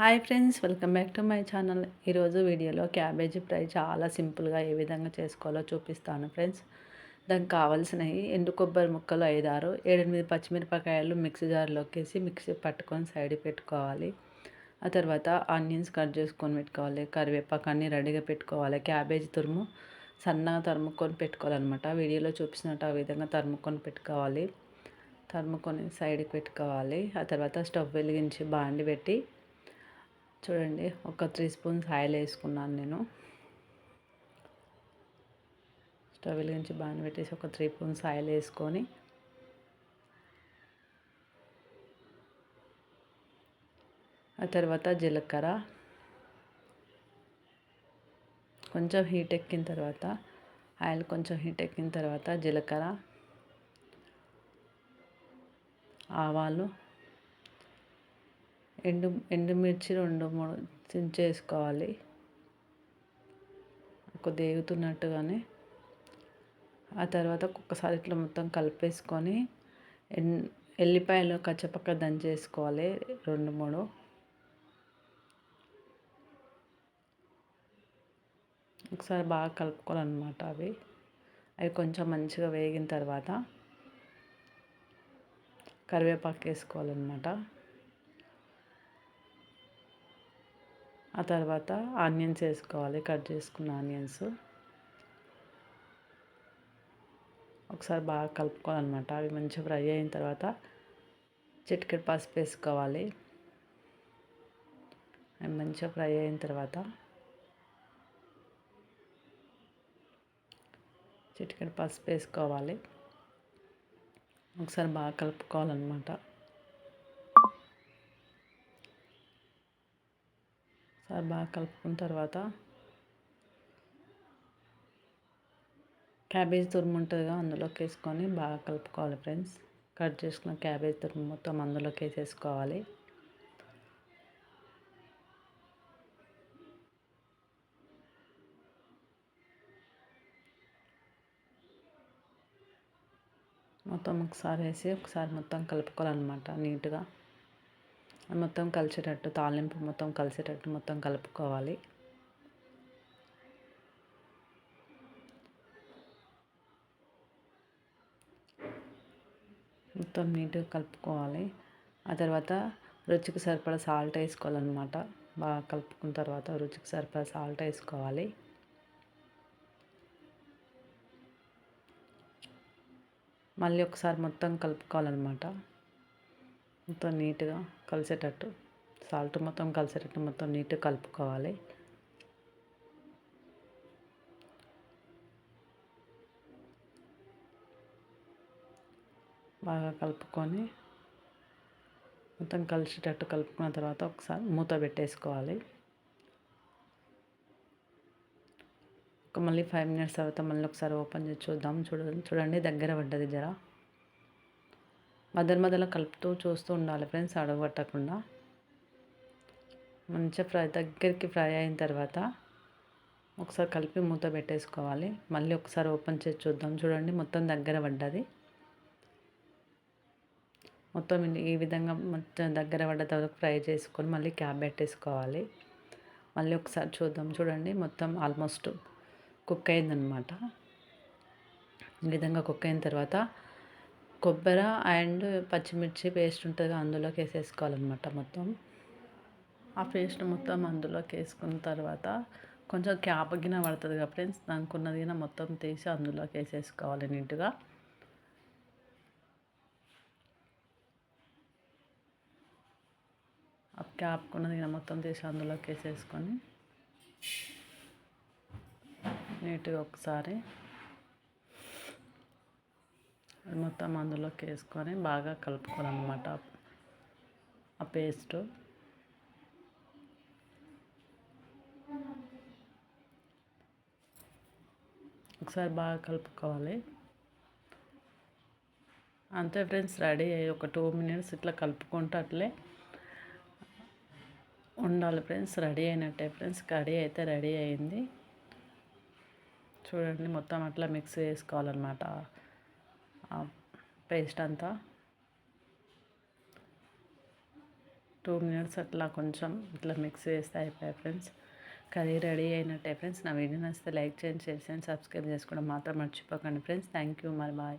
Hi friends welcome back to my channel. ఈరోజు వీడియోలో cabbage fry చాలా సింపుల్గా ఏ విధంగా చేసుకోవాలో చూపిస్తాను ఫ్రెండ్స్. దానికి కావాల్సినవి ఎండు కొబ్బరి ముక్కలు ఐదారు ఏడెనిమిది పచ్చిమిరపకాయలు మిక్సీ జార్లోకి వేసి మిక్సీ పట్టుకొని సైడ్ పెట్టుకోవాలి. ఆ తర్వాత ఆనియన్స్ కట్ చేసుకొని పెట్టుకోవాలి కరివేపాకు అన్నీ రెడీగా పెట్టుకోవాలి. క్యాబేజీ తురుము సన్నగా తరుముకొని పెట్టుకోవాలన్నమాట. వీడియోలో చూపిస్తున్నట్టు ఆ విధంగా తరుముకొని పెట్టుకోవాలి. తరుముకొని సైడ్కి పెట్టుకోవాలి. ఆ తర్వాత స్టవ్ వెలిగించి బాండి పెట్టి చూడండి ఒక త్రీ స్పూన్స్ ఆయిల్ వేసుకున్నాను నేను. స్టవ్ వెలిగించి బాగా పెట్టేసి ఒక త్రీ స్పూన్స్ ఆయిల్ వేసుకొని ఆ తర్వాత జీలకర్ర. కొంచెం హీట్ ఎక్కిన తర్వాత ఆయిల్ కొంచెం హీట్ ఎక్కిన తర్వాత జీలకర్ర ఆవాలు ఎండు ఎండుమిర్చి రెండు మూడు చించేసుకోవాలి. కొద్దిగా ఎగుతున్నట్టుగానే ఆ తర్వాత ఒక్కసారి ఇట్లా మొత్తం కలిపేసుకొని ఎన్ ఎల్లిపాయలు కచ్చపక్క దంచేసుకోవాలి రెండు మూడు. ఒకసారి బాగా కలుపుకోవాలన్నమాట అవి. అవి కొంచెం మంచిగా వేగిన తర్వాత కరివేపాకు వేసుకోవాలన్నమాట. ఆ తర్వాత ఆనియన్స్ వేసుకోవాలి కట్ చేసుకున్న ఆనియన్స్. ఒకసారి బాగా కలుపుకోవాలన్నమాట. అవి మంచిగా ఫ్రై అయిన తర్వాత చిటికెట్ పసుపు వేసుకోవాలి. అవి మంచిగా ఫ్రై అయిన తర్వాత చిటికెట్ పసుపు వేసుకోవాలి. ఒకసారి బాగా కలుపుకోవాలన్నమాట. ఒకసారి బాగా కలుపుకున్న తర్వాత క్యాబేజ్ తురుము ఉంటుందిగా అందులోకి వేసుకొని బాగా కలుపుకోవాలి ఫ్రెండ్స్. కట్ చేసుకున్న క్యాబేజ్ తురుము మొత్తం అందులోకి వేసేసుకోవాలి. మొత్తం ఒకసారి వేసి ఒకసారి మొత్తం కలుపుకోవాలన్నమాట నీట్గా. మొత్తం కలిసేటట్టు తాలింపు మొత్తం కలిసేటట్టు మొత్తం కలుపుకోవాలి. మొత్తం నీట్గా కలుపుకోవాలి. ఆ తర్వాత రుచికి సరిపడా సాల్ట్ వేసుకోవాలన్నమాట. బాగా కలుపుకున్న తర్వాత రుచికి సరిపడా సాల్ట్ వేసుకోవాలి. మళ్ళీ ఒకసారి మొత్తం కలుపుకోవాలన్నమాట. మొత్తం నీట్గా కలిసేటట్టు సాల్ట్ మొత్తం కలిసేటట్టు మొత్తం నీట్గా కలుపుకోవాలి. బాగా కలుపుకొని మొత్తం కలిసేటట్టు కలుపుకున్న తర్వాత ఒకసారి మూత పెట్టేసుకోవాలి. ఒక మళ్ళీ ఫైవ్ మినిట్స్ తర్వాత మళ్ళీ ఒకసారి ఓపెన్ చేసి చూద్దాం. చూడండి చూడండి దగ్గర పడ్డది జరా. మధ్య మధ్యలో కలుపుతూ చూస్తూ ఉండాలి ఫ్రెండ్స్ అడగబట్టకుండా. మంచిగా ఫ్రై దగ్గరికి ఫ్రై అయిన తర్వాత ఒకసారి కలిపి మూత పెట్టేసుకోవాలి. మళ్ళీ ఒకసారి ఓపెన్ చేసి చూద్దాం. చూడండి మొత్తం దగ్గర పడ్డది. మొత్తం ఈ విధంగా మొత్తం దగ్గర పడ్డ తర్వాత ఫ్రై చేసుకొని మళ్ళీ క్యాబ్ పెట్టేసుకోవాలి. మళ్ళీ ఒకసారి చూద్దాం. చూడండి మొత్తం ఆల్మోస్ట్ కుక్ అయిందనమాట ఈ విధంగా కుక్ అయిన తర్వాత కొబ్బరి అండ్ పచ్చిమిర్చి పేస్ట్ ఉంటుంది అందులోకి వేసేసుకోవాలన్నమాట మొత్తం. ఆ పేస్ట్ మొత్తం అందులోకి వేసుకున్న తర్వాత కొంచెం క్యాప్ గిన పడుతుంది కదా ఫ్రెండ్స్ దానికి ఉన్నది గిన మొత్తం తీసి అందులోకి వేసేసుకోవాలి నీట్గా. ఆ క్యాప్ ఉన్నది గిన మొత్తం తీసి అందులోకి వేసేసుకొని నీట్గా ఒకసారి మొత్తం అందులోకి వేసుకొని బాగా కలుపుకోవాలన్నమాట ఆ పేస్ట్. ఒకసారి బాగా కలుపుకోవాలి. అంతే ఫ్రెండ్స్ రెడీ అయ్యి ఒక టూ మినిట్స్ ఇట్లా కలుపుకుంటూ అట్లే ఉండాలి ఫ్రెండ్స్ రెడీ అయినట్టే ఫ్రెండ్స్ కర్రీ అయితే రెడీ అయింది. చూడండి మొత్తం అట్లా మిక్స్ చేసుకోవాలన్నమాట. పేస్ట్ అంతా. టూ మినిట్స్ అట్లా కొంచెం ఇట్లా మిక్స్ చేస్తే అయిపోయాయి ఫ్రెండ్స్. కర్రీ రెడీ అయినట్టే ఫ్రెండ్స్. నా వీడియో నచ్చితే లైక్ చేయండి షేర్ చేయండి సబ్స్క్రైబ్ చేసుకోవడం మాత్రం మర్చిపోకండి ఫ్రెండ్స్. Thank you. మరి బాయ్.